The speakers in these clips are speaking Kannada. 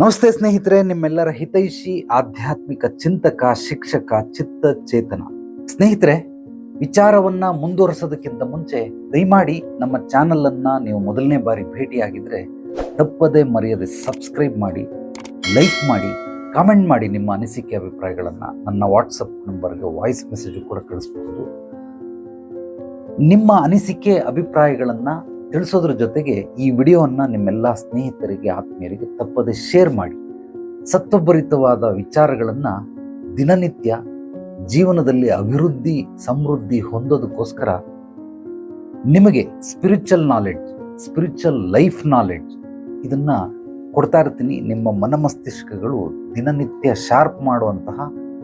ನಮಸ್ತೆ ಸ್ನೇಹಿತರೆ, ನಿಮ್ಮೆಲ್ಲರ ಹಿತೈಷಿ, ಆಧ್ಯಾತ್ಮಿಕ ಚಿಂತಕ, ಶಿಕ್ಷಕ ಚಿತ್ತ ಚೇತನ ಸ್ನೇಹಿತರೆ, ವಿಚಾರವನ್ನ ಮುಂದುವರಿಸೋದಕ್ಕಿಂತ ಮುಂಚೆ ದಯಮಾಡಿ ನಮ್ಮ ಚಾನೆಲ್ ಅನ್ನ ನೀವು ಮೊದಲನೇ ಬಾರಿ ಭೇಟಿಯಾಗಿದ್ರೆ ತಪ್ಪದೆ ಮರೆಯದೆ ಸಬ್ಸ್ಕ್ರೈಬ್ ಮಾಡಿ, ಲೈಕ್ ಮಾಡಿ, ಕಾಮೆಂಟ್ ಮಾಡಿ ನಿಮ್ಮ ಅನಿಸಿಕೆ ಅಭಿಪ್ರಾಯಗಳನ್ನು. ನನ್ನ ವಾಟ್ಸಪ್ ನಂಬರ್ಗೆ ವಾಯ್ಸ್ ಮೆಸೇಜ್ ಕೂಡ ಕಳಿಸಬಹುದು. ನಿಮ್ಮ ಅನಿಸಿಕೆ, ಅಭಿಪ್ರಾಯಗಳನ್ನ ತಿಳಿಸೋದ್ರ ಜೊತೆಗೆ ಈ ವಿಡಿಯೋವನ್ನು ನಿಮ್ಮೆಲ್ಲ ಸ್ನೇಹಿತರಿಗೆ, ಆತ್ಮೀಯರಿಗೆ ತಪ್ಪದೆ ಶೇರ್ ಮಾಡಿ. ಸತ್ವಭರಿತವಾದ ವಿಚಾರಗಳನ್ನು ದಿನನಿತ್ಯ ಜೀವನದಲ್ಲಿ ಅಭಿವೃದ್ಧಿ, ಸಮೃದ್ಧಿ ಹೊಂದೋದಕ್ಕೋಸ್ಕರ ನಿಮಗೆ spiritual knowledge spiritual life knowledge ಇದನ್ನು ಕೊಡ್ತಾ ಇರ್ತೀನಿ. ನಿಮ್ಮ ಮನಮಸ್ತಿಷ್ಕಗಳು ದಿನನಿತ್ಯ ಶಾರ್ಪ್ ಮಾಡುವಂತಹ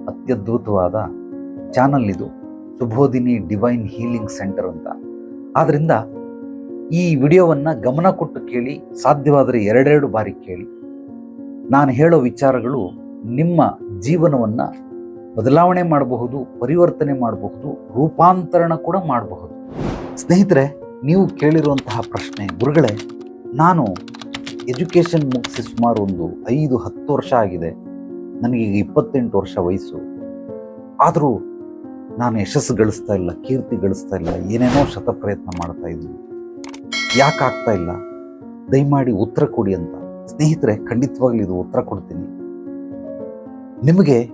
ಅತ್ಯದ್ಭುತವಾದ ಚಾನಲ್ ಇದು. ಸುಬೋಧಿನಿ ಡಿವೈನ್ ಹೀಲಿಂಗ್ ಸೆಂಟರ್ ಅಂತ. ಆದ್ರಿಂದ ಈ ವಿಡಿಯೋವನ್ನು ಗಮನ ಕೊಟ್ಟು ಕೇಳಿ, ಸಾಧ್ಯವಾದರೆ ಎರಡೆರಡು ಬಾರಿ ಕೇಳಿ. ನಾನು ಹೇಳೋ ವಿಚಾರಗಳು ನಿಮ್ಮ ಜೀವನವನ್ನು ಬದಲಾವಣೆ ಮಾಡಬಹುದು, ಪರಿವರ್ತನೆ ಮಾಡಬಹುದು, ರೂಪಾಂತರಣ ಕೂಡ ಮಾಡಬಹುದು. ಸ್ನೇಹಿತರೆ, ನೀವು ಕೇಳಿರುವಂತಹ ಪ್ರಶ್ನೆ, ಗುರುಗಳೇ, ನಾನು ಎಜುಕೇಷನ್ ಮುಗಿಸಿ ಸುಮಾರು ಒಂದು ಐದು, ಹತ್ತು ವರ್ಷ ಆಗಿದೆ. ನನಗೀಗ ಇಪ್ಪತ್ತೆಂಟು ವರ್ಷ ವಯಸ್ಸು. ಆದರೂ ನಾನು ಯಶಸ್ಸು ಗಳಿಸ್ತಾ ಇಲ್ಲ, ಕೀರ್ತಿ ಗಳಿಸ್ತಾ ಇಲ್ಲ, ಏನೇನೋ ಶತಪ್ರಯತ್ನ ಮಾಡ್ತಾ ಇದ್ದೀನಿ. ಯಾಕೆ ಆಗ್ತಾ ಇಲ್ಲ? ದಯಮಾಡಿ ಉತ್ತರ ಕೊಡಿ ಅಂತ. ಸ್ನೇಹಿತರೆ, ಖಂಡಿತವಾಗ್ಲೂ ಇದು ಉತ್ತರ ಕೊಡ್ತೀನಿ. ನಿಮಗೆ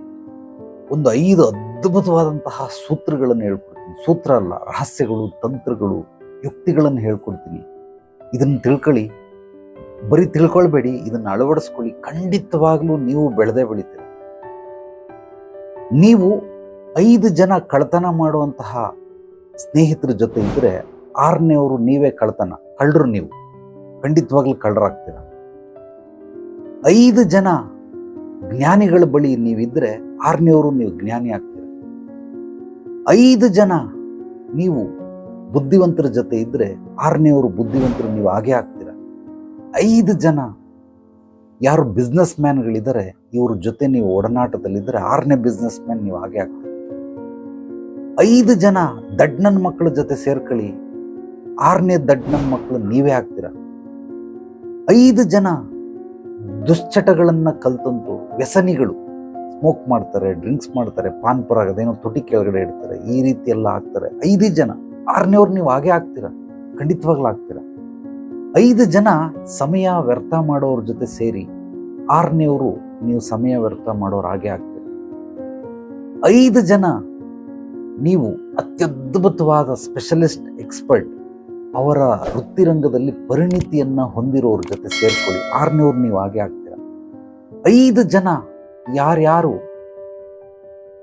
ಒಂದು ಐದು ಅದ್ಭುತವಾದಂತಹ ಸೂತ್ರಗಳನ್ನು ಹೇಳ್ಕೊಡ್ತೀನಿ. ಸೂತ್ರ ಅಲ್ಲ, ರಹಸ್ಯಗಳು, ತಂತ್ರಗಳು, ಯುಕ್ತಿಗಳನ್ನು ಹೇಳ್ಕೊಡ್ತೀನಿ. ಇದನ್ನು ತಿಳ್ಕೊಳ್ಳಿ. ಬರೀ ತಿಳ್ಕೊಳ್ಬೇಡಿ, ಇದನ್ನು ಅಳವಡಿಸ್ಕೊಳ್ಳಿ. ಖಂಡಿತವಾಗ್ಲೂ ನೀವು ಬೆಳೆದೇ ಬೆಳಿತೀರಿ. ನೀವು ಐದು ಜನ ಕಳ್ತನ ಮಾಡುವಂತಹ ಸ್ನೇಹಿತರ ಜೊತೆ ಇದ್ರೆ ಆರನೇವರು ನೀವೇ ಕಳ್ತನ, ಕಳ್ಳರು ನೀವು. ಖಂಡಿತವಾಗ್ಲೂ ಕಳ್ಳರಾಗ್ತೀರ. ಐದು ಜನ ಜ್ಞಾನಿಗಳ ಬಳಿ ನೀವಿದ್ರೆ ಆರನೇವರು ನೀವು ಜ್ಞಾನಿ ಆಗ್ತೀರ. ಐದು ಜನ ನೀವು ಬುದ್ಧಿವಂತರ ಜೊತೆ ಇದ್ರೆ ಆರನೇವರು ಬುದ್ಧಿವಂತರು ನೀವು ಹಾಗೆ ಆಗ್ತೀರ. ಐದು ಜನ ಯಾರು ಬಿಸ್ನೆಸ್ ಮ್ಯಾನ್ಗಳಿದ್ದಾರೆ ಇವ್ರ ಜೊತೆ ನೀವು ಒಡನಾಟದಲ್ಲಿದ್ದರೆ ಆರನೇ ಬಿಸ್ನೆಸ್ ಮ್ಯಾನ್ ನೀವು ಹಾಗೆ ಆಗ್ತೀರ. ಐದು ಜನ ದಡ್ಡನ ಮಕ್ಕಳ ಜೊತೆ ಸೇರ್ಕೊಳ್ಳಿ ಆರನೇ ದಡ್ಡನ ಮಕ್ಕಳು ನೀವೇ ಹಾಕ್ತೀರ ಐದು ಜನ ದುಶ್ಚಟಗಳನ್ನು ಕಲ್ತಂತು ವ್ಯಸನಿಗಳು. ಸ್ಮೋಕ್ ಮಾಡ್ತಾರೆ ಡ್ರಿಂಕ್ಸ್ ಮಾಡ್ತಾರೆ, ಪಾನ್ ಪರಾಗ ಅದೇನೋ ತುಟಿ ಕೆಳಗಡೆ ಇಡ್ತಾರೆ, ಈ ರೀತಿ ಎಲ್ಲ ಆಗ್ತಾರೆ. ಐದು ಜನ ಆರನೇವ್ರು ನೀವು ಹಾಗೆ ಆಗ್ತೀರ? ಖಂಡಿತವಾಗ್ಲೂ ಆಗ್ತೀರ? ಐದು ಜನ ಸಮಯ ವ್ಯರ್ಥ ಮಾಡೋರ ಜೊತೆ ಸೇರಿ ಆರನೇವರು ನೀವು ಸಮಯ ವ್ಯರ್ಥ ಮಾಡೋರು ಹಾಗೆ ಆಗ್ತೀರ? ಐದು ಜನ ನೀವು ಅತ್ಯದ್ಭುತವಾದ ಸ್ಪೆಷಲಿಸ್ಟ್ ಎಕ್ಸ್ಪರ್ಟ್ ಅವರ ವೃತ್ತಿರಂಗದಲ್ಲಿ ಪರಿಣಿತಿಯನ್ನ ಹೊಂದಿರೋರ ಜೊತೆ ಸೇರಿಕೊಳ್ಳಿ. ಆರನೇವ್ರು ನೀವು ಹಾಗೆ ಆಗ್ತೀರ? ಐದು ಜನ ಯಾರ್ಯಾರು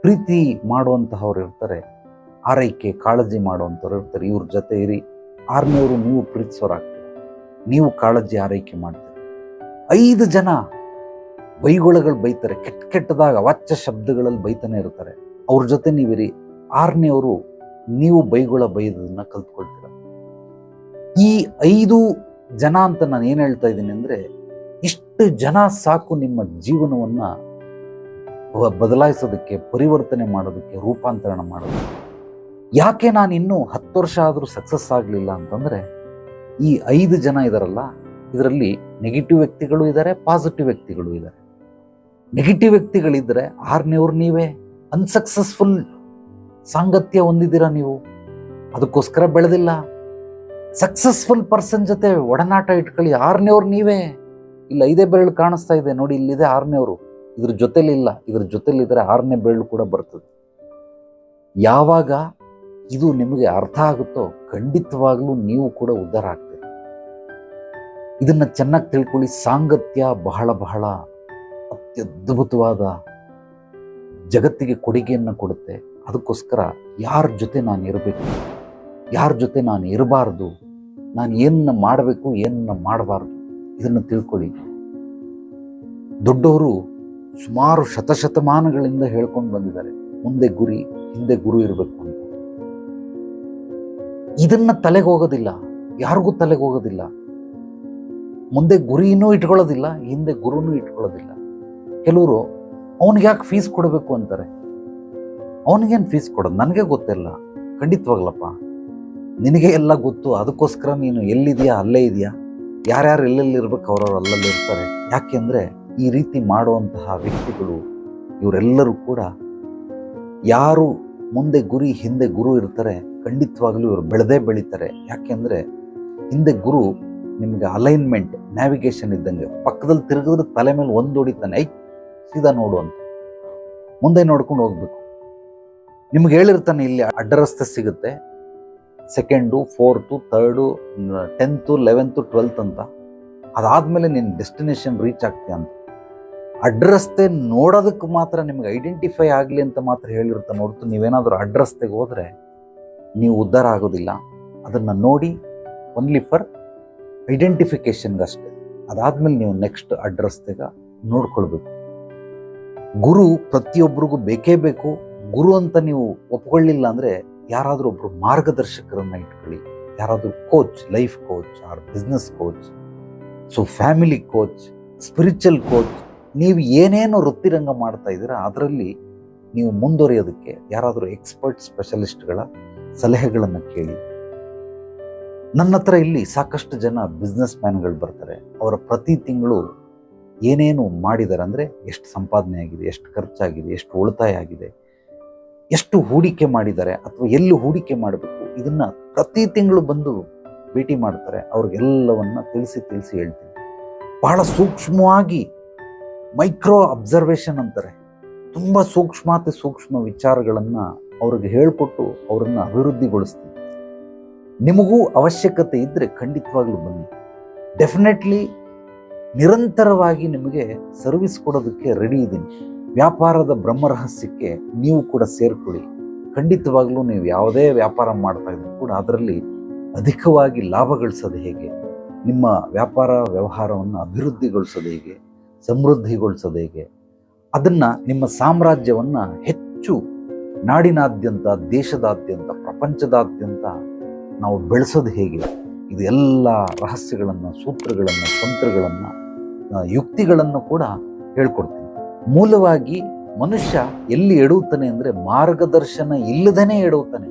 ಪ್ರೀತಿ ಮಾಡುವಂತಹವ್ರು ಇರ್ತಾರೆ, ಆರೈಕೆ, ಕಾಳಜಿ ಮಾಡುವಂಥವ್ರು ಇರ್ತಾರೆ, ಇವ್ರ ಜೊತೆ ಇರಿ. ಆರನೇವರು ನೀವು ಪ್ರೀತಿಸೋರಾಗ್ತೀರ? ನೀವು ಕಾಳಜಿ ಆರೈಕೆ ಮಾಡ್ತೀರಿ? ಐದು ಜನ ಬೈಗೊಳಗಳು ಬೈತಾರೆ, ಕೆಟ್ಟ ಕೆಟ್ಟದಾಗ ಅವಾಚ್ಯ ಶಬ್ದಗಳಲ್ಲಿ ಬೈತಾನೆ ಇರ್ತಾರೆ. ಅವ್ರ ಜೊತೆ ನೀವಿರಿ. ಆರನೇವರು ನೀವು ಬೈಗೊಳ ಬೈದನ್ನ ಕಲ್ತ್ಕೊಳ್ತೀರ? ಈ ಐದು ಜನ ಅಂತ ನಾನು ಏನು ಹೇಳ್ತಾ ಇದ್ದೀನಿ ಅಂದರೆ, ಇಷ್ಟು ಜನ ಸಾಕು ನಿಮ್ಮ ಜೀವನವನ್ನು ಬದಲಾಯಿಸೋದಕ್ಕೆ, ಪರಿವರ್ತನೆ ಮಾಡೋದಕ್ಕೆ, ರೂಪಾಂತರಣ ಮಾಡೋದಕ್ಕೆ. ಯಾಕೆ ನಾನು ಇನ್ನೂ ಹತ್ತು ವರ್ಷ ಆದರೂ ಸಕ್ಸಸ್ ಆಗಲಿಲ್ಲ ಅಂತಂದರೆ, ಈ ಐದು ಜನ ಇದಾರಲ್ಲ, ಇದರಲ್ಲಿ ನೆಗೆಟಿವ್ ವ್ಯಕ್ತಿಗಳು ಇದ್ದಾರೆ ಪಾಸಿಟಿವ್ ವ್ಯಕ್ತಿಗಳು ಇದ್ದಾರೆ ನೆಗೆಟಿವ್ ವ್ಯಕ್ತಿಗಳಿದ್ದರೆ ಆರನೇವ್ರು ನೀವೇ. ಅನ್ಸಕ್ಸಸ್ಫುಲ್ ಸಾಂಗತ್ಯ ಹೊಂದಿದ್ದೀರಾ ನೀವು? ಅದಕ್ಕೋಸ್ಕರ ಬೆಳೆದಿಲ್ಲ. ಸಕ್ಸಸ್ಫುಲ್ ಪರ್ಸನ್ ಜೊತೆ ಒಡನಾಟ ಇಟ್ಕೊಳ್ಳಿ. ಆರನೇವ್ರು ನೀವೇ. ಇಲ್ಲ ಐದೇ ಬೆರಳು ಕಾಣಿಸ್ತಾ ಇದೆ. ನೋಡಿ, ಇಲ್ಲಿದೆ ಆರನೇವ್ರು ಇದ್ರ ಜೊತೆಲಿ ಇಲ್ಲ. ಇದ್ರ ಜೊತೆಲಿದ್ರೆ ಆರನೇ ಬೆರಳು ಕೂಡ ಬರ್ತದೆ. ಯಾವಾಗ ಇದು ನಿಮಗೆ ಅರ್ಥ ಆಗುತ್ತೋ, ಖಂಡಿತವಾಗ್ಲೂ ನೀವು ಕೂಡ ಉದ್ಧಾರ ಆಗ್ತೀರಿ. ಇದನ್ನ ಚೆನ್ನಾಗಿ ತಿಳ್ಕೊಳ್ಳಿ. ಸಾಂಗತ್ಯ ಬಹಳ ಬಹಳ ಅತ್ಯದ್ಭುತವಾದ ಜಗತ್ತಿಗೆ ಕೊಡುಗೆಯನ್ನು ಕೊಡುತ್ತೆ. ಅದಕ್ಕೋಸ್ಕರ ಯಾರ ಜೊತೆ ನಾನು ಇರಬೇಕು? ಯಾರ ಜೊತೆ ನಾನು ಇರಬಾರ್ದು? ನಾನು ಏನನ್ನ ಮಾಡಬೇಕು ಏನನ್ನ ಮಾಡಬಾರ್ದು? ಇದನ್ನು ತಿಳ್ಕೊಳ್ಳಿ. ದೊಡ್ಡವರು ಸುಮಾರು ಶತಶತಮಾನಗಳಿಂದ ಹೇಳ್ಕೊಂಡು ಬಂದಿದ್ದಾರೆ. ಮುಂದೆ ಗುರಿ, ಹಿಂದೆ ಗುರು ಇರಬೇಕು ಅಂತ. ಇದನ್ನು ತಲೆಗೆ ಹೋಗೋದಿಲ್ಲ. ಯಾರಿಗೂ ತಲೆಗೆ ಹೋಗೋದಿಲ್ಲ. ಮುಂದೆ ಗುರಿನೂ ಇಟ್ಕೊಳ್ಳೋದಿಲ್ಲ, ಹಿಂದೆ ಗುರುನೂ ಇಟ್ಕೊಳ್ಳೋದಿಲ್ಲ. ಕೆಲವರು ಅವನಿಗೆ ಯಾಕೆ ಫೀಸ್ ಕೊಡಬೇಕು ಅಂತಾರೆ? ಅವನಿಗೇನು ಫೀಸ್ ಕೊಡೋದು? ನನಗೆ ಗೊತ್ತಿಲ್ಲ. ಖಂಡಿತವಾಗ್ಲಪ್ಪ. ನಿನಗೆ ಎಲ್ಲ ಗೊತ್ತು, ಅದಕ್ಕೋಸ್ಕರ ನೀನು ಎಲ್ಲಿದೆಯಾ ಅಲ್ಲೇ ಇದೆಯಾ? ಯಾರ್ಯಾರು ಎಲ್ಲೆಲ್ಲಿ ಇರ್ಬೇಕು ಅವ್ರವ್ರು ಅಲ್ಲಲ್ಲಿ ಇರ್ತಾರೆ. ಯಾಕೆಂದ್ರೆ ಈ ರೀತಿ ಮಾಡುವಂತಹ ವ್ಯಕ್ತಿಗಳು ಇವರೆಲ್ಲರೂ ಕೂಡ ಯಾರು ಮುಂದೆ ಗುರಿ, ಹಿಂದೆ ಗುರು ಇರ್ತಾರೆ, ಖಂಡಿತವಾಗಲೂ ಇವರು ಬೆಳೆದೇ ಬೆಳೀತಾರೆ. ಯಾಕೆಂದ್ರೆ ಹಿಂದೆ ಗುರು ನಿಮಗೆ ಅಲೈನ್ಮೆಂಟ್, ನ್ಯಾವಿಗೇಷನ್ ಇದ್ದಂಗೆ ಪಕ್ಕದಲ್ಲಿ ತಿರುಗಿದ್ರೆ ತಲೆ ಮೇಲೆ ಒಂದು ಹೊಡಿತಾನೆ ಐ ಸೀದಾ ನೋಡು ಅಂತ. ಮುಂದೆ ನೋಡ್ಕೊಂಡು ಹೋಗ್ಬೇಕು. ನಿಮ್ಗೆ ಹೇಳಿರ್ತಾನೆ, ಇಲ್ಲಿ ಅಡ್ಡ ರಸ್ತೆ ಸಿಗುತ್ತೆ second fourth third tenth eleventh twelfth ಅಂತ. ಅದಾದಮೇಲೆ ನಿನ್ನ ಡೆಸ್ಟಿನೇಷನ್ ರೀಚ್ ಆಗ್ತೀಯ ಅಂತ. ಅಡ್ರಸ್ತೆ ನೋಡೋದಕ್ಕೆ ಮಾತ್ರ ನಿಮ್ಗೆ ಐಡೆಂಟಿಫೈ ಆಗಲಿ ಅಂತ ಮಾತ್ರ ಹೇಳಿರ್ತಾನೆ ಹೊರತು ನೀವೇನಾದರೂ ಅಡ್ರೆಸ್ತೆಗೆ ಹೋದರೆ ನೀವು ಉದ್ಧಾರ ಆಗೋದಿಲ್ಲ. ಅದನ್ನು ನೋಡಿ ಒನ್ಲಿ ಫರ್ ಐಡೆಂಟಿಫಿಕೇಷನ್ಗಷ್ಟೇ ಅದಾದಮೇಲೆ ನೀವು ನೆಕ್ಸ್ಟ್ ಅಡ್ರಸ್ತೆಗ ನೋಡ್ಕೊಳ್ಬೇಕು. ಗುರು ಪ್ರತಿಯೊಬ್ಬರಿಗೂ ಬೇಕೇ ಬೇಕು. ಗುರು ಅಂತ ನೀವು ಒಪ್ಕೊಳ್ಳಿಲ್ಲ ಅಂದರೆ ಯಾರಾದರೂ ಒಬ್ಬರು ಮಾರ್ಗದರ್ಶಕರನ್ನು ಇಟ್ಕೊಳ್ಳಿ. ಯಾರಾದರೂ coach life coach or business coach so family coach spiritual coach ನೀವು ಏನೇನು ವೃತ್ತಿರಂಗ ಮಾಡ್ತಾ ಇದ್ದೀರಾ, ಅದರಲ್ಲಿ ನೀವು ಮುಂದುವರಿಯೋದಕ್ಕೆ ಯಾರಾದರೂ ಎಕ್ಸ್ಪರ್ಟ್ ಸ್ಪೆಷಲಿಸ್ಟ್ಗಳ ಸಲಹೆಗಳನ್ನು ಕೇಳಿ. ನನ್ನ ಹತ್ರ ಇಲ್ಲಿ ಸಾಕಷ್ಟು ಜನ ಬಿಸ್ನೆಸ್ ಮ್ಯಾನ್ಗಳು ಬರ್ತಾರೆ. ಅವರ ಪ್ರತಿ ತಿಂಗಳು ಏನೇನು ಮಾಡಿದ್ದಾರೆ ಅಂದರೆ, ಎಷ್ಟು ಸಂಪಾದನೆ ಆಗಿದೆ, ಎಷ್ಟು ಖರ್ಚಾಗಿದೆ, ಎಷ್ಟು ಉಳಿತಾಯ ಆಗಿದೆ ಎಷ್ಟು ಹೂಡಿಕೆ ಮಾಡಿದ್ದಾರೆ ಅಥವಾ ಎಲ್ಲಿ ಹೂಡಿಕೆ ಮಾಡಬೇಕು, ಇದನ್ನು ಪ್ರತಿ ತಿಂಗಳು ಬಂದು ಭೇಟಿ ಮಾಡ್ತಾರೆ. ಅವ್ರಿಗೆಲ್ಲವನ್ನು ತಿಳಿಸಿ ತಿಳಿಸಿ ಹೇಳ್ತೀನಿ. ಬಹಳ ಸೂಕ್ಷ್ಮವಾಗಿ ಮೈಕ್ರೋ ಅಬ್ಸರ್ವೇಷನ್ ಅಂತಾರೆ. ತುಂಬ ಸೂಕ್ಷ್ಮಾತಿ ಸೂಕ್ಷ್ಮ ವಿಚಾರಗಳನ್ನು ಅವ್ರಿಗೆ ಹೇಳ್ಕೊಟ್ಟು ಅವರನ್ನು ಅಭಿವೃದ್ಧಿಗೊಳಿಸ್ತೀನಿ. ನಿಮಗೂ ಅವಶ್ಯಕತೆ ಇದ್ದರೆ ಖಂಡಿತವಾಗ್ಲೂ ಬನ್ನಿ. ಡೆಫಿನೆಟ್ಲಿ ನಿರಂತರವಾಗಿ ನಿಮಗೆ ಸರ್ವಿಸ್ ಕೊಡೋದಕ್ಕೆ ರೆಡಿ ಇದ್ದೀನಿ. ವ್ಯಾಪಾರದ ಬ್ರಹ್ಮರಹಸ್ಯಕ್ಕೆ ನೀವು ಕೂಡ ಸೇರ್ಕೊಳ್ಳಿ. ಖಂಡಿತವಾಗ್ಲೂ ನೀವು ಯಾವುದೇ ವ್ಯಾಪಾರ ಮಾಡ್ತಾ ಇದ್ರು ಕೂಡ ಅದರಲ್ಲಿ ಅಧಿಕವಾಗಿ ಲಾಭ ಗಳಿಸೋದು ಹೇಗೆ? ನಿಮ್ಮ ವ್ಯಾಪಾರ ವ್ಯವಹಾರವನ್ನು ಅಭಿವೃದ್ಧಿಗೊಳಿಸೋದು ಹೇಗೆ? ಸಮೃದ್ಧಿಗೊಳಿಸೋದು ಹೇಗೆ? ಅದನ್ನು ನಿಮ್ಮ ಸಾಮ್ರಾಜ್ಯವನ್ನು ಹೆಚ್ಚು ನಾಡಿನಾದ್ಯಂತ, ದೇಶದಾದ್ಯಂತ, ಪ್ರಪಂಚದಾದ್ಯಂತ ನಾವು ಬೆಳೆಸೋದು ಹೇಗೆ? ಇದು ಎಲ್ಲ ರಹಸ್ಯಗಳನ್ನು, ಸೂತ್ರಗಳನ್ನು, ತಂತ್ರಗಳನ್ನು ಯುಕ್ತಿಗಳನ್ನು ಕೂಡ ಹೇಳ್ಕೊಡ್ತೀನಿ. ಮೂಲವಾಗಿ ಮನುಷ್ಯ ಎಲ್ಲಿ ಎಡುತ್ತಾನೆ ಅಂದರೆ ಮಾರ್ಗದರ್ಶನ ಇಲ್ಲದೇ ಎಡುತ್ತಾನೆ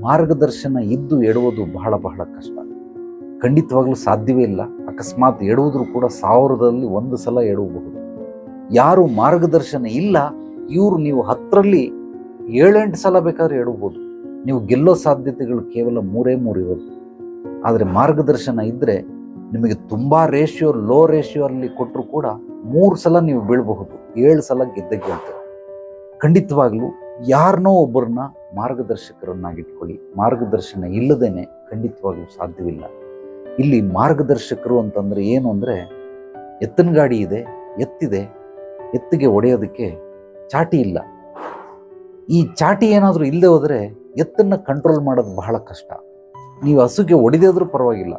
ಮಾರ್ಗದರ್ಶನ ಇದ್ದು ಎಡುವುದು ಬಹಳ ಬಹಳ ಕಷ್ಟ. ಖಂಡಿತವಾಗಲೂ ಸಾಧ್ಯವೇ ಇಲ್ಲ. ಅಕಸ್ಮಾತ್ ಎಡುವುದರೂ ಕೂಡ ಸಾವಿರದಲ್ಲಿ ಒಂದು ಸಲ ಎಡುವಬಹುದು. ಯಾರು ಮಾರ್ಗದರ್ಶನ ಇಲ್ಲ, ಇವರು ನೀವು ಹತ್ತರಲ್ಲಿ ಏಳೆಂಟು ಸಲ ಬೇಕಾದ್ರೆ ಎಡಬಹುದು ನೀವು ಗೆಲ್ಲೋ ಸಾಧ್ಯತೆಗಳು ಕೇವಲ ಮೂರೇ ಮೂರು ಇರೋದು. ಆದರೆ ಮಾರ್ಗದರ್ಶನ ಇದ್ದರೆ ನಿಮಗೆ ತುಂಬ ರೇಷಿಯೋ ಲೋ ರೇಷಿಯೋ ಅಲ್ಲಿ ಕೊಟ್ಟರು ಕೂಡ ಮೂರು ಸಲ ನೀವು ಬೀಳಬಹುದು. ಏಳು ಸಲ ಗೆದ್ದಕ್ಕೆ ಗೆಲ್ತೀರ. ಖಂಡಿತವಾಗ್ಲೂ ಯಾರನ್ನೋ ಒಬ್ಬರನ್ನ ಮಾರ್ಗದರ್ಶಕರನ್ನಾಗಿಟ್ಕೊಳ್ಳಿ. ಮಾರ್ಗದರ್ಶನ ಇಲ್ಲದೇನೆ ಖಂಡಿತವಾಗ್ಲೂ ಸಾಧ್ಯವಿಲ್ಲ. ಇಲ್ಲಿ ಮಾರ್ಗದರ್ಶಕರು ಅಂತಂದ್ರೆ ಏನು ಅಂದರೆ ಎತ್ತಿನ ಗಾಡಿ ಇದೆ, ಎತ್ತಿದೆ, ಎತ್ತಿಗೆ ಒಡೆಯೋದಕ್ಕೆ ಚಾಟಿ ಇಲ್ಲ. ಈ ಚಾಟಿ ಏನಾದರೂ ಇಲ್ಲದೆ ಹೋದರೆ ಎತ್ತನ್ನು ಕಂಟ್ರೋಲ್ ಮಾಡೋದು ಬಹಳ ಕಷ್ಟ. ನೀವು ಹಸುಗೆ ಒಡೆದಾದರೂ ಪರವಾಗಿಲ್ಲ.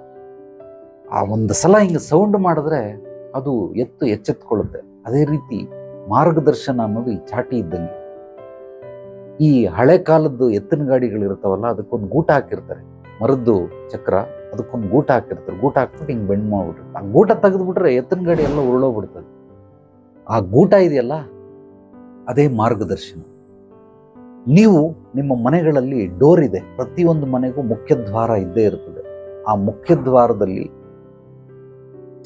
ಆ ಒಂದು ಸಲ ಹಿಂಗೆ ಸೌಂಡ್ ಮಾಡಿದ್ರೆ ಅದು ಎತ್ತು ಎಚ್ಚೆತ್ಕೊಳ್ಳುತ್ತೆ. ಅದೇ ರೀತಿ ಮಾರ್ಗದರ್ಶನ ಅನ್ನೋದು ಈ ಚಾಟಿ ಇದ್ದಂಗೆ. ಈ ಹಳೆ ಕಾಲದ್ದು ಎತ್ತಿನ ಗಾಡಿಗಳು ಇರ್ತಾವಲ್ಲ ಅದಕ್ಕೊಂದು ಗೂಟ ಹಾಕಿರ್ತಾರೆ. ಮರದ್ದು ಚಕ್ರ, ಅದಕ್ಕೊಂದು ಗೂಟ ಹಾಕಿರ್ತಾರೆ. ಗೂಟ ಹಾಕ್ಬಿಟ್ಟು ಹಿಂಗೆ ಬೆಂಡ್ ಮಾಡಿಬಿಟ್ರೆ. ಆ ಗೂಟ ತೆಗೆದ್ಬಿಟ್ರೆ ಎತ್ತಿನ ಗಾಡಿ ಎಲ್ಲ ಉರುಳೋಗ್ಬಿಡ್ತದೆ. ಆ ಗೂಟ ಇದೆಯಲ್ಲ, ಅದೇ ಮಾರ್ಗದರ್ಶನ. ನೀವು ನಿಮ್ಮ ಮನೆಗಳಲ್ಲಿ ಡೋರ್ ಇದೆ. ಪ್ರತಿಯೊಂದು ಮನೆಗೂ ಮುಖ್ಯ ದ್ವಾರ ಇದ್ದೇ ಇರ್ತದೆ. ಆ ಮುಖ್ಯ ದ್ವಾರದಲ್ಲಿ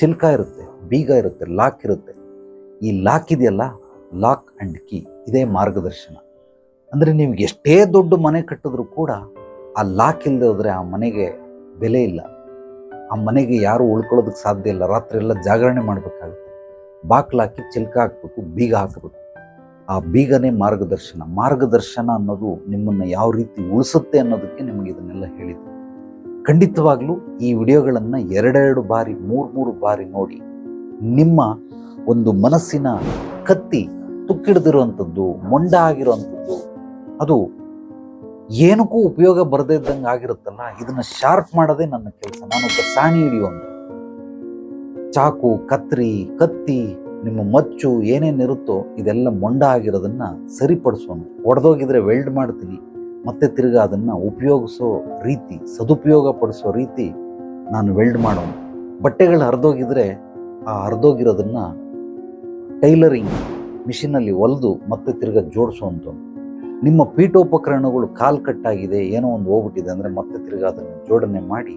ಚಿಲ್ಕ ಇರುತ್ತೆ, ಬೀಗ ಇರುತ್ತೆ, ಲಾಕ್ ಇರುತ್ತೆ. ಈ ಲಾಕ್ ಇದೆಯಲ್ಲ, ಲಾಕ್ ಆ್ಯಂಡ್ ಕೀ, ಇದೇ ಮಾರ್ಗದರ್ಶನ. ಅಂದರೆ ನೀವು ಎಷ್ಟೇ ದೊಡ್ಡ ಮನೆ ಕಟ್ಟಿದ್ರು ಕೂಡ ಆ ಲಾಕ್ ಇಲ್ಲದೆ ಹೋದರೆ ಆ ಮನೆಗೆ ಬೆಲೆ ಇಲ್ಲ. ಆ ಮನೆಗೆ ಯಾರು ಉಳ್ಕೊಳ್ಳೋದಕ್ಕೆ ಸಾಧ್ಯ ಇಲ್ಲ. ರಾತ್ರಿ ಎಲ್ಲ ಜಾಗರಣೆ ಮಾಡಬೇಕಾಗುತ್ತೆ. ಬಾಕ್ಲಾಕಿ ಚಿಲ್ಕ ಹಾಕಬೇಕು, ಬೀಗ ಹಾಕಬೇಕು. ಆ ಬೀಗನೇ ಮಾರ್ಗದರ್ಶನ. ಮಾರ್ಗದರ್ಶನ ಅನ್ನೋದು ನಿಮ್ಮನ್ನು ಯಾವ ರೀತಿ ಉಳಿಸುತ್ತೆ ಅನ್ನೋದಕ್ಕೆ ನಿಮಗೆ ಇದನ್ನೆಲ್ಲ ಹೇಳಿದೆ ಖಂಡಿತವಾಗ್ಲೂ ಈ ವಿಡಿಯೋಗಳನ್ನು ಎರಡೆರಡು ಬಾರಿ, ಮೂರು ಮೂರು ಬಾರಿ ನೋಡಿ ನಿಮ್ಮ ಒಂದು ಮನಸ್ಸಿನ ಕತ್ತಿ ತುಕ್ಕಿಡ್ದಿರುವಂಥದ್ದು, ಮೊಂಡ ಆಗಿರುವಂಥದ್ದು, ಅದು ಏನಕ್ಕೂ ಉಪಯೋಗ ಬರದೇ ಇದ್ದಂಗೆ ಆಗಿರುತ್ತಲ್ಲ, ಇದನ್ನು ಶಾರ್ಪ್ ಮಾಡೋದೇ ನನ್ನ ಕೆಲಸ. ನಾನೊಬ್ಬ ಸಾಣಿ ಹಿಡಿಯುವಂತ ಚಾಕು, ಕತ್ರಿ, ಕತ್ತಿ, ನಿಮ್ಮ ಮಚ್ಚು ಏನೇನಿರುತ್ತೋ ಇದೆಲ್ಲ ಮೊಂಡ ಆಗಿರೋದನ್ನು ಸರಿಪಡಿಸೋಣ ಒಡೆದೋಗಿದ್ರೆ ವೆಲ್ಡ್ ಮಾಡ್ತೀನಿ. ಮತ್ತೆ ತಿರ್ಗಾ ಅದನ್ನು ಉಪಯೋಗಿಸೋ ರೀತಿ ಸದುಪಯೋಗ ಪಡಿಸೋ ರೀತಿ ನಾನು ವೆಲ್ಡ್ ಮಾಡೋನು ಬಟ್ಟೆಗಳು ಹರಿದೋಗಿದ್ರೆ ಆ ಹರಿದೋಗಿರೋದನ್ನು ಟೈಲರಿಂಗ್ ಮಿಷಿನಲ್ಲಿ ಹೊಲಿದು ಮತ್ತೆ ತಿರ್ಗ ಜೋಡಿಸುವಂಥ ನಿಮ್ಮ ಪೀಠೋಪಕರಣಗಳು ಕಾಲು ಕಟ್ಟಾಗಿದೆ, ಏನೋ ಒಂದು ಹೋಗ್ಬಿಟ್ಟಿದೆ ಅಂದರೆ ಮತ್ತೆ ತಿರ್ಗಾ ಅದನ್ನು ಜೋಡಣೆ ಮಾಡಿ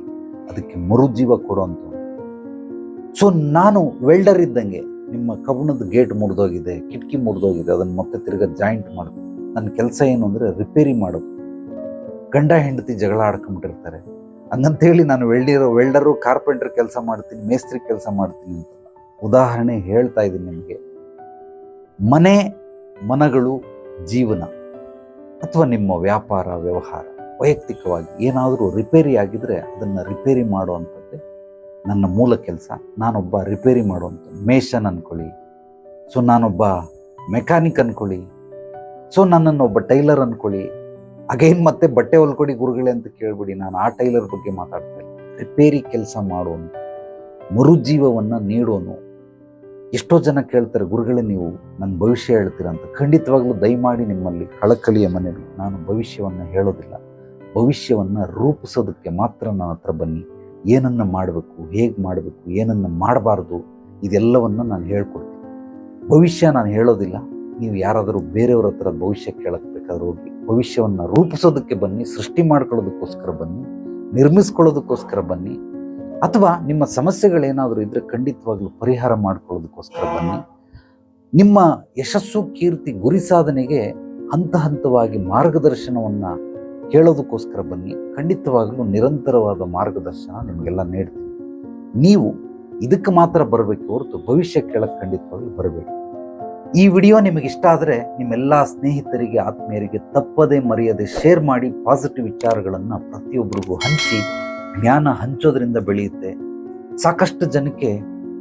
ಅದಕ್ಕೆ ಮರುಜೀವ ಕೊಡುವಂಥ ಸೊ ನಾನು ವೆಲ್ಡರ್ ಇದ್ದಂಗೆ ನಿಮ್ಮ ಕಬ್ಬಣದ ಗೇಟ್ ಮುರಿದೋಗಿದೆ, ಕಿಟಕಿ ಮುರಿದೋಗಿದೆ, ಅದನ್ನು ಮತ್ತೆ ತಿರ್ಗಾ ಜಾಯಿಂಟ್ ಮಾಡೋದು ನನ್ನ ಕೆಲಸ ಏನು ಅಂದರೆ ರಿಪೇರಿ ಮಾಡೋದು. ಗಂಡ ಹೆಂಡತಿ ಜಗಳ ಆಡ್ಕೊಂಬಿಟ್ಟಿರ್ತಾರೆ ಹಂಗಂತೇಳಿ ನಾನು ವೆಲ್ಡಿರೋ ವೆಲ್ಡರು ಕಾರ್ಪೆಂಟರ್ ಕೆಲಸ ಮಾಡ್ತೀನಿ, ಮೇಸ್ತ್ರಿ ಕೆಲಸ ಮಾಡ್ತೀನಿ ಅಂತ ಉದಾಹರಣೆ ಹೇಳ್ತಾ ಇದ್ದೀನಿ ನಿಮಗೆ. ಮನೆ ಮನಗಳು ಜೀವನ ಅಥವಾ ನಿಮ್ಮ ವ್ಯಾಪಾರ, ವ್ಯವಹಾರ, ವೈಯಕ್ತಿಕವಾಗಿ ಏನಾದರೂ ರಿಪೇರಿ ಆಗಿದ್ರೆ ಅದನ್ನು ರಿಪೇರಿ ಮಾಡುವಂಥದ್ದೇ ನನ್ನ ಮೂಲ ಕೆಲಸ. ನಾನೊಬ್ಬ ರಿಪೇರಿ ಮಾಡುವಂಥ ಮೇಷನ್ ಅನ್ಕೊಳ್ಳಿ. ಸೊ ನಾನೊಬ್ಬ ಮೆಕ್ಯಾನಿಕ್ ಅನ್ಕೊಳ್ಳಿ. ಸೊ ನನ್ನನ್ನು ಒಬ್ಬ ಟೈಲರ್ ಅನ್ಕೊಳ್ಳಿ. ಅಗೈನ್ ಮತ್ತೆ ಬಟ್ಟೆ ಹೊಲ್ಕೊಡಿ ಗುರುಗಳೇ ಅಂತ ಕೇಳ್ಬಿಡಿ, ನಾನು ಆ ಟೈಲರ್ ಬಗ್ಗೆ ಮಾತಾಡ್ತಾ ಇಲ್ಲ. ರಿಪೇರಿ ಕೆಲಸ ಮಾಡೋನು, ಮರುಜೀವವನ್ನು ನೀಡೋನು. ಎಷ್ಟೋ ಜನ ಕೇಳ್ತಾರೆ, ಗುರುಗಳೇ ನೀವು ನನ್ನ ಭವಿಷ್ಯ ಹೇಳ್ತೀರಾ ಅಂತ. ಖಂಡಿತವಾಗ್ಲೂ ದಯಮಾಡಿ ನಿಮ್ಮಲ್ಲಿ ಕಳಕಳಿಯ ಮನೆಯಲ್ಲಿ ನಾನು ಭವಿಷ್ಯವನ್ನು ಹೇಳೋದಿಲ್ಲ. ಭವಿಷ್ಯವನ್ನು ರೂಪಿಸೋದಕ್ಕೆ ಮಾತ್ರ ನನ್ನ ಹತ್ರ ಬನ್ನಿ. ಏನನ್ನು ಮಾಡಬೇಕು, ಹೇಗೆ ಮಾಡಬೇಕು, ಏನನ್ನು ಮಾಡಬಾರ್ದು, ಇದೆಲ್ಲವನ್ನು ನಾನು ಹೇಳ್ಕೊಡ್ತೀನಿ. ಭವಿಷ್ಯ ನಾನು ಹೇಳೋದಿಲ್ಲ. ನೀವು ಯಾರಾದರೂ ಬೇರೆಯವ್ರ ಹತ್ರ ಭವಿಷ್ಯ ಕೇಳಕ್ಕೆ ಬೇಕಾದ್ರೆ ಹೋಗಿ. ಭವಿಷ್ಯವನ್ನು ರೂಪಿಸೋದಕ್ಕೆ ಬನ್ನಿ, ಸೃಷ್ಟಿ ಮಾಡ್ಕೊಳ್ಳೋದಕ್ಕೋಸ್ಕರ ಬನ್ನಿ, ನಿರ್ಮಿಸ್ಕೊಳ್ಳೋದಕ್ಕೋಸ್ಕರ ಬನ್ನಿ, ಅಥವಾ ನಿಮ್ಮ ಸಮಸ್ಯೆಗಳೇನಾದರೂ ಇದ್ದರೆ ಖಂಡಿತವಾಗ್ಲೂ ಪರಿಹಾರ ಮಾಡ್ಕೊಳ್ಳೋದಕ್ಕೋಸ್ಕರ ಬನ್ನಿ. ನಿಮ್ಮ ಯಶಸ್ಸು, ಕೀರ್ತಿ, ಗುರಿ ಸಾಧನೆಗೆ ಹಂತ ಹಂತವಾಗಿ ಮಾರ್ಗದರ್ಶನವನ್ನು ಕೇಳೋದಕ್ಕೋಸ್ಕರ ಬನ್ನಿ. ಖಂಡಿತವಾಗಲೂ ನಿರಂತರವಾದ ಮಾರ್ಗದರ್ಶನ ನಿಮಗೆಲ್ಲ ನೀಡ್ತೀನಿ. ನೀವು ಇದಕ್ಕೆ ಮಾತ್ರ ಬರಬೇಕು ಹೊರತು ಭವಿಷ್ಯ ಕೇಳಕ್ಕೆ ಖಂಡಿತವಾಗ್ಲೂ ಬರಬೇಕು ಈ ವಿಡಿಯೋ ನಿಮಗೆ ಇಷ್ಟ ಆದರೆ ನಿಮ್ಮೆಲ್ಲ ಸ್ನೇಹಿತರಿಗೆ, ಆತ್ಮೀಯರಿಗೆ ತಪ್ಪದೆ ಮರೆಯದೆ ಶೇರ್ ಮಾಡಿ ಪಾಸಿಟಿವ್ ವಿಚಾರಗಳನ್ನು ಪ್ರತಿಯೊಬ್ಬರಿಗೂ ಹಂಚಿ, ಜ್ಞಾನ ಹಂಚೋದ್ರಿಂದ ಬೆಳೆಯುತ್ತೆ. ಸಾಕಷ್ಟು ಜನಕ್ಕೆ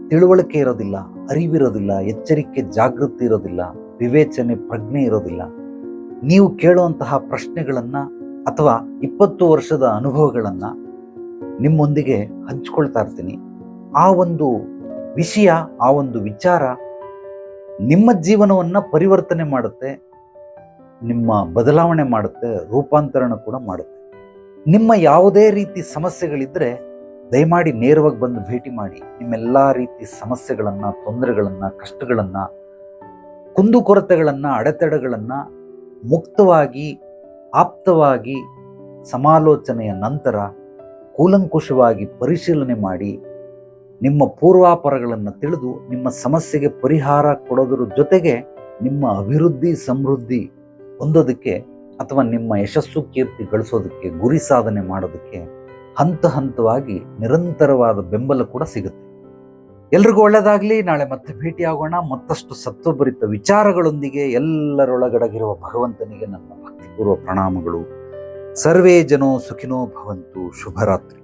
ತಿಳುವಳಿಕೆ ಇರೋದಿಲ್ಲ, ಅರಿವಿರೋದಿಲ್ಲ, ಎಚ್ಚರಿಕೆ, ಜಾಗೃತಿ ಇರೋದಿಲ್ಲ, ವಿವೇಚನೆ, ಪ್ರಜ್ಞೆ ಇರೋದಿಲ್ಲ. ನೀವು ಕೇಳುವಂತಹ ಪ್ರಶ್ನೆಗಳನ್ನು ಅಥವಾ ಇಪ್ಪತ್ತು ವರ್ಷದ ಅನುಭವಗಳನ್ನು ನಿಮ್ಮೊಂದಿಗೆ ಹಂಚ್ಕೊಳ್ತಾ ಇರ್ತೀನಿ. ಆ ಒಂದು ವಿಷಯ, ಆ ಒಂದು ವಿಚಾರ ನಿಮ್ಮ ಜೀವನವನ್ನು ಪರಿವರ್ತನೆ ಮಾಡುತ್ತೆ, ನಿಮ್ಮ ಬದಲಾವಣೆ ಮಾಡುತ್ತೆ, ರೂಪಾಂತರಣ ಕೂಡ ಮಾಡುತ್ತೆ. ನಿಮ್ಮ ಯಾವುದೇ ರೀತಿ ಸಮಸ್ಯೆಗಳಿದ್ದರೆ ದಯಮಾಡಿ ನೇರವಾಗಿ ಬಂದು ಭೇಟಿ ಮಾಡಿ. ನಿಮ್ಮೆಲ್ಲ ರೀತಿ ಸಮಸ್ಯೆಗಳನ್ನು, ತೊಂದರೆಗಳನ್ನು, ಕಷ್ಟಗಳನ್ನು ಕುಂದುಕೊರತೆಗಳನ್ನು ಅಡೆತಡೆಗಳನ್ನು ಮುಕ್ತವಾಗಿ, ಆಪ್ತವಾಗಿ, ಸಮಾಲೋಚನೆಯ ನಂತರ ಕೂಲಂಕುಷವಾಗಿ ಪರಿಶೀಲನೆ ಮಾಡಿ. ನಿಮ್ಮ ಪೂರ್ವಾಪರಗಳನ್ನು ತಿಳಿದು ನಿಮ್ಮ ಸಮಸ್ಯೆಗೆ ಪರಿಹಾರ ಕೊಡೋದ್ರ ಜೊತೆಗೆ ನಿಮ್ಮ ಅಭಿವೃದ್ಧಿ, ಸಮೃದ್ಧಿ ಹೊಂದೋದಕ್ಕೆ ಅಥವಾ ನಿಮ್ಮ ಯಶಸ್ಸು, ಕೀರ್ತಿ ಗಳಿಸೋದಕ್ಕೆ, ಗುರಿ ಸಾಧನೆ ಮಾಡೋದಕ್ಕೆ ಹಂತ ಹಂತವಾಗಿ ನಿರಂತರವಾದ ಬೆಂಬಲ ಕೂಡ ಸಿಗುತ್ತೆ. ಎಲ್ರಿಗೂ ಒಳ್ಳೆಯದಾಗಲಿ ನಾಳೆ ಮತ್ತೆ ಭೇಟಿಯಾಗೋಣ ಮತ್ತಷ್ಟು ಸತ್ವಭರಿತ ವಿಚಾರಗಳೊಂದಿಗೆ ಎಲ್ಲರೊಳಗಡಗಿರುವ ಭಗವಂತನಿಗೆ ನನ್ನ ಭಕ್ತಿಪೂರ್ವ ಪ್ರಣಾಮಗಳು. ಸರ್ವೇ ಜನೋ ಸುಖಿನೋ ಭವಂತು. ಶುಭರಾತ್ರಿ.